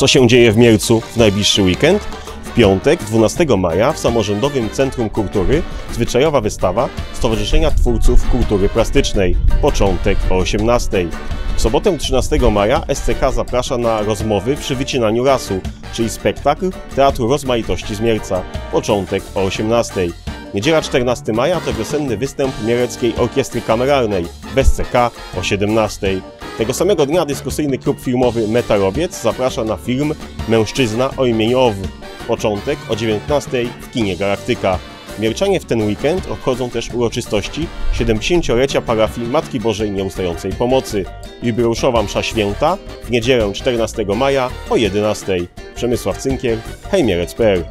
Co się dzieje w Mielcu w najbliższy weekend? W piątek, 12 maja, w Samorządowym Centrum Kultury zwyczajowa wystawa Stowarzyszenia Twórców Kultury Plastycznej. Początek o 18. W sobotę 13 maja SCK zaprasza na rozmowy przy wycinaniu lasu, czyli spektakl Teatru Rozmaitości z Mielca. Początek o 18. Niedziela 14 maja to wiosenny występ Mieleckiej Orkiestry Kameralnej w SCK o 17. Tego samego dnia dyskusyjny klub filmowy Metarowiec zaprasza na film Mężczyzna o imieniu Ow. Początek o 19 w kinie Galaktyka. Mielczanie w ten weekend obchodzą też uroczystości 70-lecia parafii Matki Bożej Nieustającej Pomocy. Jubileuszowa msza święta w niedzielę 14 maja o 11. Przemysław Cynkier, hejmierec.pl